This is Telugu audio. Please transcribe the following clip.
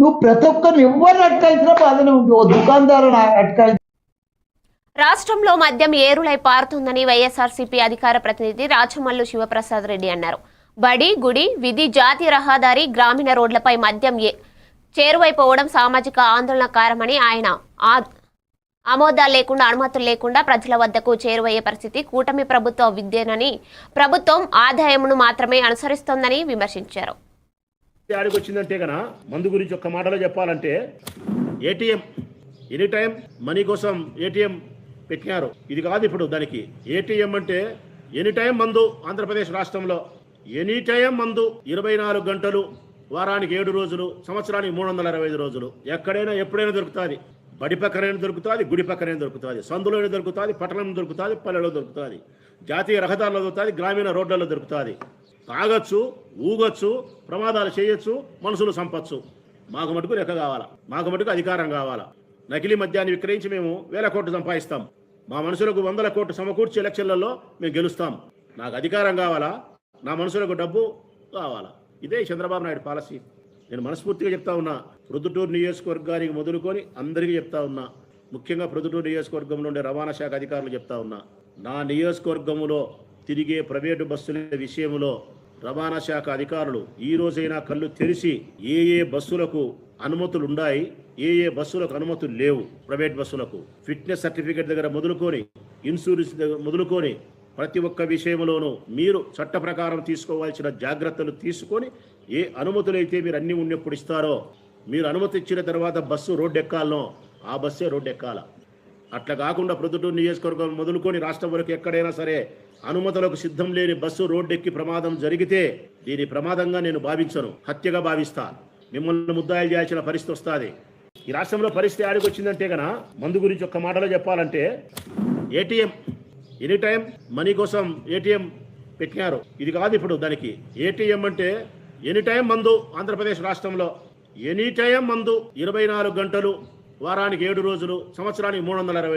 నువ్వు ప్రతి ఒక్కరిని ఎవరిని అటకాయించినా బాధనే ఉంది. ఓ దుకాణదారుని అటకాయించి. రాష్ట్రంలో మద్యం ఏరులై పారుతుందని వైఎస్ఆర్సీపీ అధికార ప్రతినిధి రాచమల్లు శివప్రసాద్ రెడ్డి అన్నారు. బడి గుడి విధి జాతీయ రహదారి గ్రామీణ రోడ్లపై మద్యం ఏ- చేరువైపోవడం సామాజిక ఆందోళనకారమని ఆయన ఆమోదాలు లేకుండా అనుమతులు లేకుండా ప్రజల వద్దకు చేరువయ్యే పరిస్థితి కూటమి ప్రభుత్వ విద్యనని ప్రభుత్వం ఆదాయమును మాత్రమే అనుసరిస్తోందని విమర్శించారు. ఆడికి వచ్చిందంటే కన మందు గురించి ఒక్క మాటలో చెప్పాలంటే ఏటీఎం ఎనీ టైం మనీ కోసం ఏటీఎం పెట్టినారు. ఇది కాదు ఇప్పుడు దానికి. ఏటీఎం అంటే ఎనీ టైం మందు ఆంధ్రప్రదేశ్ రాష్ట్రంలో. ఎనీ టైం మందు ఇరవై నాలుగు గంటలు వారానికి ఏడు రోజులు సంవత్సరానికి మూడు వందల అరవై ఐదు రోజులు. ఎక్కడైనా ఎప్పుడైనా దొరుకుతుంది. బడి పక్కనైనా దొరుకుతుంది గుడి పక్కనైనా దొరుకుతుంది. సందులోనే దొరుకుతుంది పట్టణంలో దొరుకుతుంది పల్లెలో దొరుకుతుంది. జాతీయ రహదారులలో దొరుకుతుంది గ్రామీణ రోడ్లలో దొరుకుతుంది. తాగొచ్చు ఊగొచ్చు ప్రమాదాలు చేయొచ్చు మనుషులు సంపచ్చు. మాకు మటుకు లెక్క కావాలా? మాకు మటుకు అధికారం కావాలా? నకిలీ మద్యాన్ని విక్రయించి మేము వేల కోట్లు సంపాదిస్తాం. మా మనుషులకు వందల కోట్లు సమకూర్చి ఎలక్షన్లలో మేము గెలుస్తాం. నాకు అధికారం కావాలా? నా మనుషులకు డబ్బు కావాలా? ఇదే చంద్రబాబు నాయుడు పాలసీ. నేను మనస్ఫూర్తిగా చెప్తా ఉన్నా ప్రొద్దుటూరు నియోజకవర్గానికి మొదలుకొని అందరికీ చెప్తా ఉన్నా ముఖ్యంగా ప్రొద్దుటూరు నియోజకవర్గంలో ఉండే రవాణా శాఖ అధికారులు చెప్తా ఉన్నా నా నియోజకవర్గంలో తిరిగే ప్రైవేటు బస్సుల విషయంలో రవాణా శాఖ అధికారులు ఈ రోజైనా కళ్ళు తెరిచి ఏ ఏ బస్సులకు అనుమతులు ఉన్నాయి ఏ ఏ బస్సులకు అనుమతులు లేవు ప్రైవేట్ బస్సులకు. ఫిట్నెస్ సర్టిఫికేట్ దగ్గర మొదలుకొని ఇన్సూరెన్స్ దగ్గర మొదలుకొని ప్రతి ఒక్క విషయంలోనూ మీరు చట్ట ప్రకారం తీసుకోవాల్సిన జాగ్రత్తలు తీసుకొని ఏ అనుమతులైతే మీరు అన్ని ఉన్నప్పుడు ఇస్తారో మీరు అనుమతి ఇచ్చిన తర్వాత బస్సు రోడ్డు ఎక్కాలనో ఆ బస్సే రోడ్డు ఎక్కాల అట్లా కాకుండా ప్రొద్దుటూరు నియోజకవర్గం మొదలుకొని రాష్ట్రం వరకు ఎక్కడైనా సరే అనుమతులకు సిద్ధం లేని బస్సు రోడ్డెక్కి ప్రమాదం జరిగితే దీని ప్రమాదంగా నేను భావించను హత్యగా భావిస్తా. మిమ్మల్ని ముద్దాయిలు చేయాల్సిన పరిస్థితి వస్తుంది. ఈ రాష్ట్రంలో పరిస్థితి ఆడికి వచ్చిందంటే గన మందు గురించి ఒక్క మాటలో చెప్పాలంటే ఏటీఎం ఎనీ టైం మనీ కోసం ఏటీఎం పెట్టినారు. ఇది కాదు ఇప్పుడు దానికి. ఏటీఎం అంటే ఎనీ టైం మందు ఆంధ్రప్రదేశ్ రాష్ట్రంలో. ఎనీ టైం మందు ఇరవై నాలుగు గంటలు వారానికి ఏడు రోజులు సంవత్సరానికి మూడు వందల అరవై